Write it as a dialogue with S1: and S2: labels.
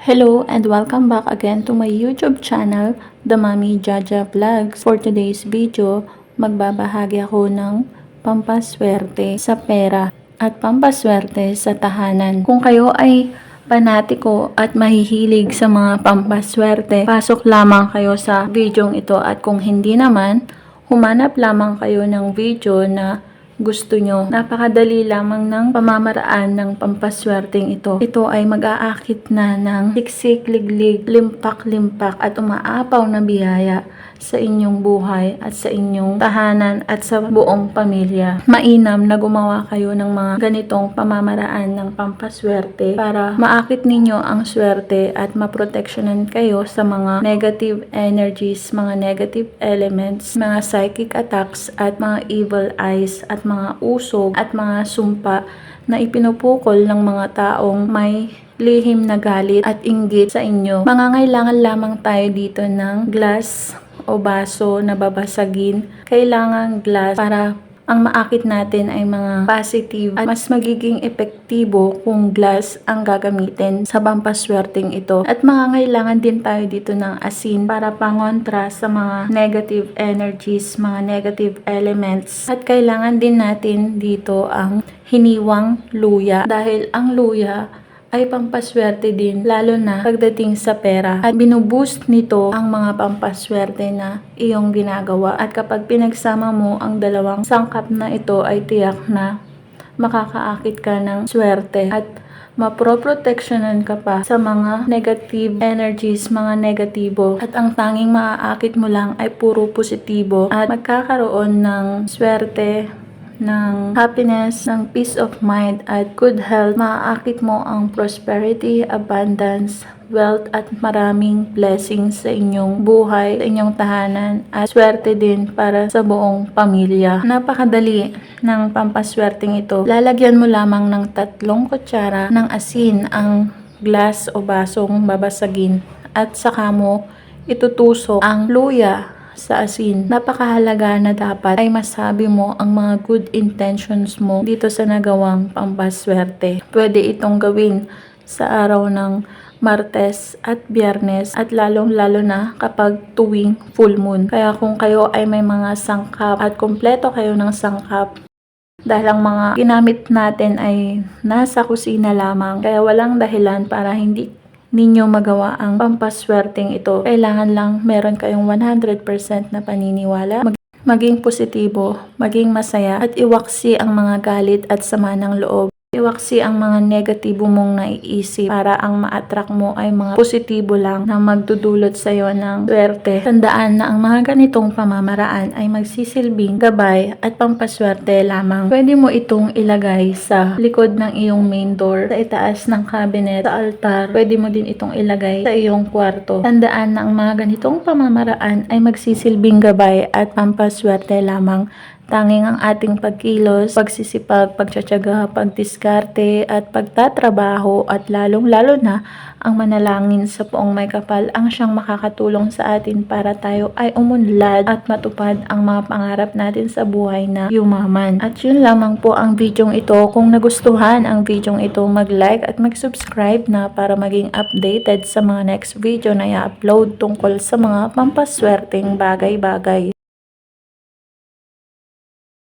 S1: Hello and welcome back again to my YouTube channel, The Mami Jaja Vlogs. For today's video, magbabahagi ako ng pampaswerte sa pera at pampaswerte sa tahanan. Kung kayo ay panatiko at mahihilig sa mga pampaswerte, pasok lamang kayo sa video ito at kung hindi naman, humanap lamang kayo ng video na gusto nyo. Napakadali lamang ng pamamaraan ng pampaswerteng ito. Ito ay mag-aakit na ng siksik, liglig, limpak-limpak at umaapaw na biyaya sa inyong buhay at sa inyong tahanan at sa buong pamilya. Mainam na gumawa kayo ng mga ganitong pamamaraan ng pampaswerte para maakit ninyo ang swerte at maproteksyonan kayo sa mga negative energies, mga negative elements, mga psychic attacks at mga evil eyes at mga usog at mga sumpa na ipinupukol ng mga taong may lihim na galit at inggit sa inyo. Mangangailangan lamang tayo dito ng glass o baso na babasagin. Kailangan glass para ang maakit natin ay mga positive at mas magiging epektibo kung glass ang gagamitin sa pampaswerteng ito. At mangangailangan din tayo dito ng asin para pangontra sa mga negative energies, mga negative elements. At kailangan din natin dito ang hiniwang luya dahil ang luya ay pampaswerte din lalo na pagdating sa pera. At binuboost nito ang mga pampaswerte na iyong ginagawa. At kapag pinagsama mo ang dalawang sangkap na ito ay tiyak na makakaakit ka ng swerte. At maproproteksyonan ka pa sa mga negative energies, mga negatibo. At ang tanging maaakit mo lang ay puro positibo. At magkakaroon ng swerte, ng happiness, ng peace of mind at good health. Maaakit mo ang prosperity, abundance, wealth at maraming blessings sa inyong buhay, sa inyong tahanan at swerte din para sa buong pamilya. Napakadali ng pampaswerteng ito. Lalagyan mo lamang ng tatlong kutsara ng asin ang glass o basong babasagin at saka mo itutusok ang luya sa asin. Napakahalaga na dapat ay masabi mo ang mga good intentions mo dito sa nagawang pampaswerte. Pwede itong gawin sa araw ng Martes at Biyernes at lalong-lalo na kapag tuwing full moon. Kaya kung kayo ay may mga sangkap at kumpleto kayo ng sangkap, dahil ang mga ginamit natin ay nasa kusina lamang, kaya walang dahilan para hindi ninyo magawa ang pampaswerteng ito. Kailangan lang meron kayong 100% na paniniwala, mag- maging positibo, maging masaya, at iwaksi ang mga galit at sama ng loob. Iwaksi ang mga negatibo mong naiisip para ang ma-attract mo ay mga positibo lang na magdudulot sa iyo ng swerte. Tandaan na ang mga ganitong pamamaraan ay magsisilbing gabay at pampaswerte lamang. Pwede mo itong ilagay sa likod ng iyong main door, sa itaas ng cabinet, sa altar. Pwede mo din itong ilagay sa iyong kwarto. Tandaan na ang mga ganitong pamamaraan ay magsisilbing gabay at pampaswerte lamang. Tanging ang ating pagkilos, pagsisipag, pagtsatsaga, pagdiskarte at pagtatrabaho at lalong-lalo na ang manalangin sa poong may kapal ang siyang makakatulong sa atin para tayo ay umunlad at matupad ang mga pangarap natin sa buhay na yumaman. At yun lamang po ang videong ito. Kung nagustuhan ang videong ito, mag-like at mag-subscribe na para maging updated sa mga next video na i-upload tungkol sa mga pampaswerteng bagay-bagay.